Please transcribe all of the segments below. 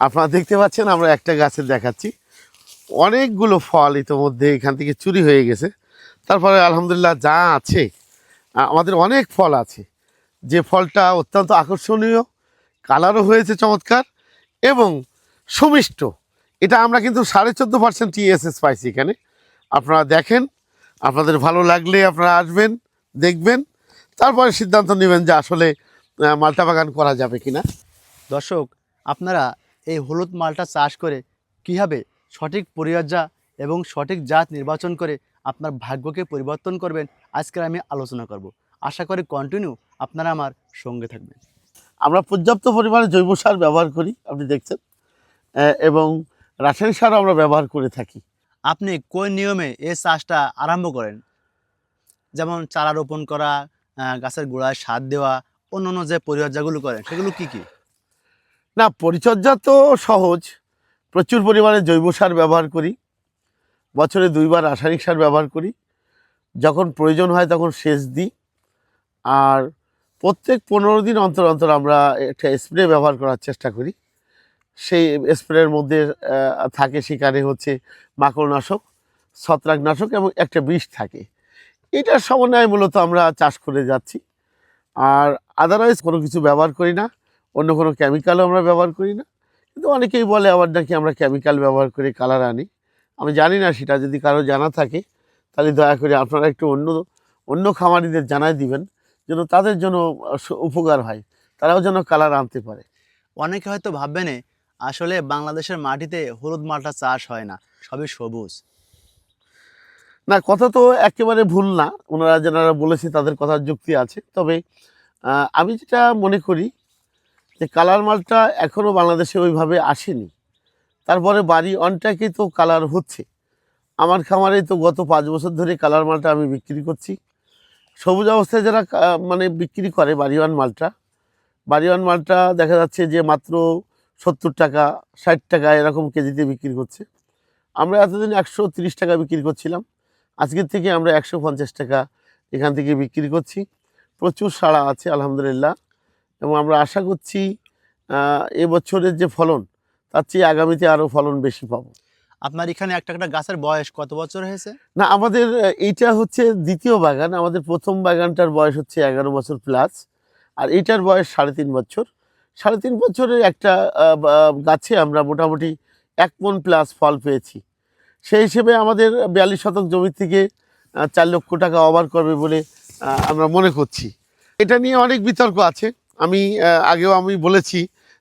আপনারা দেখতে পাচ্ছেন, আমরা একটা গাছের দেখাচ্ছি। অনেকগুলো ফল ইতোমধ্যে এখান থেকে চুরি হয়ে গেছে। তারপরে আলহামদুলিল্লাহ যা আছে আমাদের অনেক ফল আছে। যে ফলটা অত্যন্ত আকর্ষণীয়, কালারও হয়েছে চমৎকার এবং সুমিষ্ট। এটা আমরা কিন্তু সাড়ে চোদ্দ পার্সেন্ট টিএসএস পাইছি এখানে। আপনারা দেখেন, আপনাদের ভালো লাগলে আপনারা আসবেন, দেখবেন। তারপরে সিদ্ধান্ত নেবেন যে আসলে মালটা বাগান করা যাবে কিনা। দর্শক, আপনারা এই হলুদ মালটা চাষ করে কীভাবে সঠিক পরিচর্যা এবং সঠিক জাত নির্বাচন করে আপনার ভাগ্যকে পরিবর্তন করবেন আজকের আমি আলোচনা করব। আশা করি কন্টিনিউ আপনারা আমার সঙ্গে থাকবেন। আমরা পর্যাপ্ত পরিমাণে জৈব সার ব্যবহার করি আপনি দেখছেন। এবং রাসায়নিক সারও আমরা ব্যবহার করে থাকি। আপনি কোন নিয়মে এই চাষটা আরম্ভ করেন? যেমন চারা রোপণ করা গাছের গোড়ায় সার দেওয়া অন্য অন্য যে পরিচর্যাগুলো করেন সেগুলো কি কি? না, পরিচর্যা তো সহজ। প্রচুর পরিমাণে জৈব সার ব্যবহার করি। বছরে দুইবার রাসায়নিক সার ব্যবহার করি। যখন প্রয়োজন হয় তখন সেচ দিই। আর প্রত্যেক পনেরো দিন অন্তর অন্তর আমরা একটা স্প্রে ব্যবহার করার চেষ্টা করি। সেই স্প্রের মধ্যে থাকে সেখানে হচ্ছে মাকড়নাশক, ছত্রাকনাশক এবং একটা বিষ থাকে। এটার সমন্বয়ে মূলত আমরা চাষ করে যাচ্ছি। আর আদারওয়াইজ কোনো কিছু ব্যবহার করি না। অন্য কোনো কেমিক্যালও আমরা ব্যবহার করি না। কিন্তু অনেকেই বলে আবার নাকি আমরা কেমিক্যাল ব্যবহার করে কালার আনি। আমি জানি না সেটা যদি কারও জানা থাকে তাহলে দয়া করে আপনারা একটু অন্য অন্য খামারিদের জানাই দিবেন যেন তাদের জন্য উপকার হয়। তারাও যেন কালার আনতে পারে। অনেকে হয়তো ভাববেন আসলে বাংলাদেশের মাটিতে হলুদ মালটা চাষ হয় না সবই সবুজ। না কথা তো একেবারে ভুল না। ওনারা যারা বলেছে তাদের কথার যুক্তি আছে। তবে আমি যেটা মনে করি যে কালার মালটা এখনও বাংলাদেশে ওইভাবে আসেনি। তারপরে বাড়ি অনটাকেই তো কালার হচ্ছে। আমার খামারে তো গত পাঁচ বছর ধরে কালার মালটা আমি বিক্রি করছি। সবুজ অবস্থায় যারা মানে বিক্রি করে বাড়িওয়ান মালটা বাড়িওয়ান মালটা দেখা যাচ্ছে যে মাত্র সত্তর টাকা, ষাট টাকা এরকম কেজিতে বিক্রি করছে। আমরা এতদিন একশো তিরিশ টাকা বিক্রি করছিলাম। আজকের থেকে আমরা একশো পঞ্চাশ টাকা এখান থেকে বিক্রি করছি। প্রচুর সাড়া আছে, আলহামদুলিল্লাহ। এবং আমরা আশা করছি এবছরের যে ফলন তার চেয়ে আগামীতে আরও ফলন বেশি পাবো। আপনার এখানে একটা একটা গাছের বয়স কত বছর হয়েছে? না আমাদের এইটা হচ্ছে দ্বিতীয় বাগান। আমাদের প্রথম বাগানটার বয়স হচ্ছে এগারো বছর প্লাস আর এইটার বয়স সাড়ে তিন বছর। সাড়ে তিন বছরের একটা গাছে আমরা মোটামুটি এক মন প্লাস ফল পেয়েছি। সেই হিসেবে আমাদের বিয়াল্লিশ শতক জমি থেকে চার লক্ষ টাকা ওভার করবে বলে আমরা মনে করছি। এটা নিয়ে অনেক বিতর্ক আছে। আমি আগেও আমি বলেছি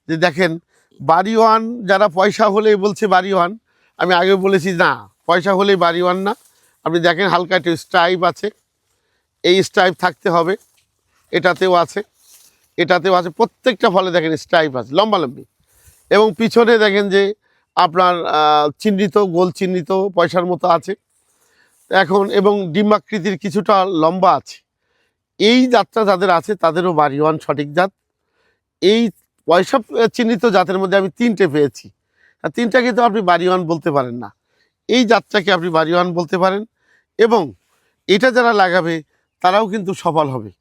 যে দেখেন, বাড়িওয়ান যারা পয়সা হলেই বলছে বাড়িওয়ান, আমি আগে বলেছি না, পয়সা হলেই বাড়িওয়ান না। আপনি দেখেন হালকা একটু স্ট্রাইপ আছে, এই স্ট্রাইপ থাকতে হবে, এটাতেও আছে এটাতেও আছে, প্রত্যেকটা ফলে দেখেন স্ট্রাইপ আছে লম্বালম্বি এবং পিছনে দেখেন যে আপনার চিহ্নিত, গোল চিহ্নিত পয়সার মতো আছে। এখন, এবং ডিম্বাকৃতির কিছুটা লম্বা আছে। এই জাতটা যাদের আছে, তাদেরও বাড়িওয়ান সঠিক জাত। এই পয়সা চিহ্নিত জাতের মধ্যে আমি তিনটে পেয়েছি। আর তিনটাকে তো আপনি বাড়িওয়ান বলতে পারেন না। এই জাতটাকে আপনি বাড়িওয়ান বলতে পারেন এবং এটা যারা লাগাবে, তারাও কিন্তু সফল হবে।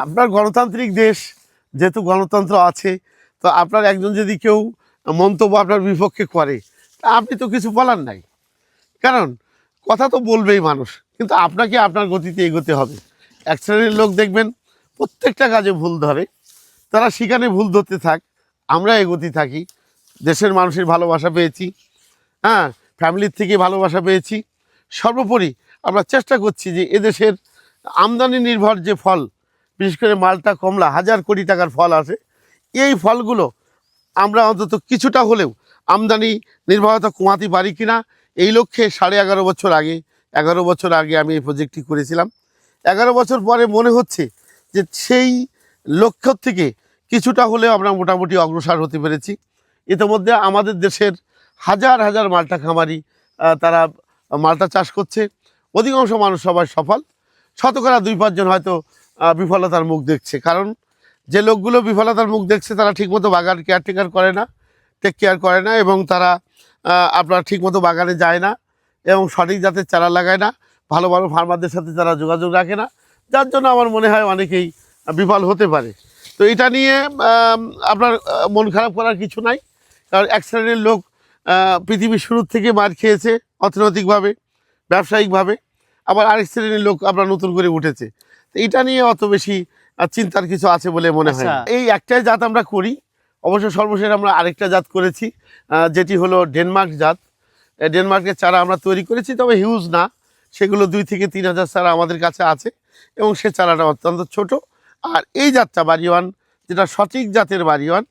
আপনার গণতান্ত্রিক দেশ যেহেতু গণতন্ত্র আছে, তো আপনার একজন যদি কেউ মন্তব্য আপনার বিপক্ষে করে, তা আপনি তো কিছু বলার নাই। কারণ কথা তো বলবেই মানুষ, কিন্তু আপনাকে আপনার গতিতে এগোতে হবে। এক শ্রেণির লোক দেখবেন প্রত্যেকটা কাজে ভুল ধরে। তারা সেখানে ভুল ধরতে থাক, আমরা এগোতে থাকি। দেশের মানুষের ভালোবাসা পেয়েছি হ্যাঁ ফ্যামিলির থেকে ভালোবাসা পেয়েছি। সর্বোপরি আমরা চেষ্টা করছি যে এদেশের আমদানি নির্ভর যে ফল, বিশেষ করে মালটা, কমলা, হাজার কোটি টাকার ফল আছে। এই ফলগুলো আমরা অন্তত কিছুটা হলেও আমদানি নির্ভরতা কমাতে পারি কিনা, এই লক্ষ্যে সাড়ে এগারো বছর আগে, এগারো বছর আগে আমি এই প্রজেক্টটি করেছিলাম। এগারো বছর পরে মনে হচ্ছে যে সেই লক্ষ্য থেকে কিছুটা হলেও আমরা মোটামুটি অগ্রসর হতে পেরেছি। ইতিমধ্যে আমাদের দেশের হাজার হাজার মালটা খামারি তারা মালটা চাষ করছে। অধিকাংশ মানুষ সবাই সফল। শতকরা দুই পাঁচজন হয়তো বিফলতার মুখ দেখছে। কারণ যে লোকগুলো বিফলতার মুখ দেখছে, তারা ঠিকমতো বাগান কেয়ারটেকার করে না টেক কেয়ার করে না এবং তারা আপনার ঠিকমতো বাগানে যায় না এবং সঠিক জাতের চারা লাগায় না। ভালো ভালো ফার্মারদের সাথে তারা যোগাযোগ রাখে না যার জন্য আমার মনে হয় অনেকেই বিফল হতে পারে। তো এটা নিয়ে আপনার মন খারাপ করার কিছু নাই কারণ এক শ্রেণির লোক পৃথিবীর শুরু থেকে মার খেয়েছে অর্থনৈতিকভাবে ব্যবসায়িকভাবে আবার আরেক শ্রেণির লোক আমরা নতুন করে উঠেছে। তো এটা নিয়ে অত বেশি চিন্তার কিছু আছে বলে মনে হয় আচ্ছা। এই একটাই জাত আমরা করি অবশ্য সর্বশেষ আমরা আরেকটা জাত করেছি যেটি হলো ডেনমার্ক জাত। ডেনমার্কের চারা আমরা তৈরি করেছি তবে হিউজ না। সেগুলো দুই থেকে তিন হাজার চারা আমাদের কাছে আছে এবং সে চারাটা অত্যন্ত ছোট। আর এই জাতটা বাড়িওয়ান যেটা সঠিক জাতের বাড়িওয়ান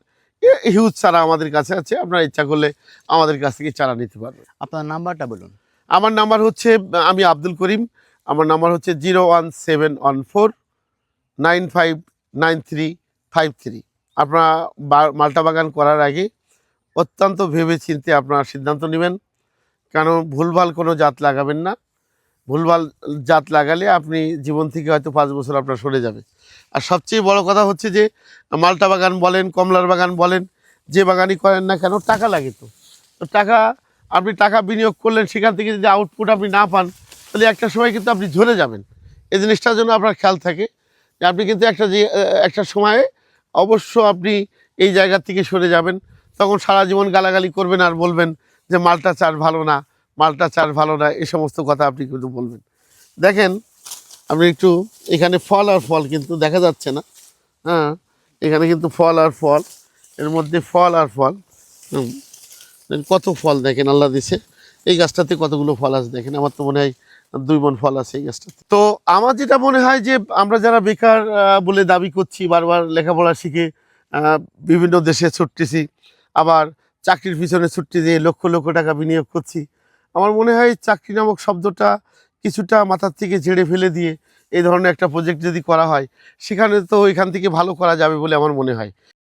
হিউজ চারা আমাদের কাছে আছে। আপনারা ইচ্ছা করলে আমাদের কাছ থেকে চারা নিতে পারবেন। আপনার নাম্বারটা বলুন। আমার নাম্বার হচ্ছে আমি আব্দুল করিম। আমার নাম্বার হচ্ছে zero one seven one four nine five nine three five three. আপনারা বা- মালটা বাগান করার আগে অত্যন্ত ভেবে চিন্তে আপনারা সিদ্ধান্ত নেবেন। কারণ ভুলভাল কোনো জাত লাগাবেন না। ভুলভাল জাত লাগালে আপনি জীবন থেকে হয়তো পাঁচ বছর আপনার সরে যাবে। আর সবচেয়ে বড় কথা হচ্ছে যে, মালটা বাগান বলেন, কমলার বাগান বলেন, যে বাগানই করেন না কেন, টাকা লাগে তো। তো টাকা, আপনি টাকা বিনিয়োগ করলেন, সেখান থেকে যদি আউটপুট আপনি না পান, তাহলে একটা সময় কিন্তু আপনি ঝরে যাবেন। এই জিনিসটার জন্য আপনার খেয়াল থাকে যে, আপনি কিন্তু একটা যে, একটা সময়ে অবশ্য আপনি এই জায়গা থেকে সরে যাবেন। তখন সারা জীবন গালাগালি করবেন আর বলবেন যে, মালটা চাষ ভালো না। মালটা চাষ ভালো না, এই সমস্ত কথা আপনি কিন্তু বলবেন। দেখেন আপনি একটু এখানে ফল আর ফল কিন্তু দেখা যাচ্ছে না। হ্যাঁ এখানে কিন্তু ফল আর ফল, এর মধ্যে ফল আর ফল। হুম কত ফল দেখেন, আল্লাহ দিছে। এই গাছটাতে কতগুলো ফল আছে দেখেন, আমার তো মনে হয় দুই মন ফল আছে এই গাছটাতে। তো আমার যেটা মনে হয় যে, আমরা যারা বেকার বলে দাবি করছি, বারবার লেখাপড়া শিখে বিভিন্ন দেশে ছুটতেছি, আবার চাকরির পিছনে ছুটতে দিয়ে লক্ষ লক্ষ টাকা বিনিয়োগ করছি আমার মনে হয় চাকরি নামক শব্দটা কিছুটা মাথার থেকে ঝেড়ে ফেলে দিয়ে এই ধরনের একটা প্রজেক্ট যদি করা হয়, সেখানে তো এখান থেকে ভালো করা যাবে বলে আমার মনে হয়।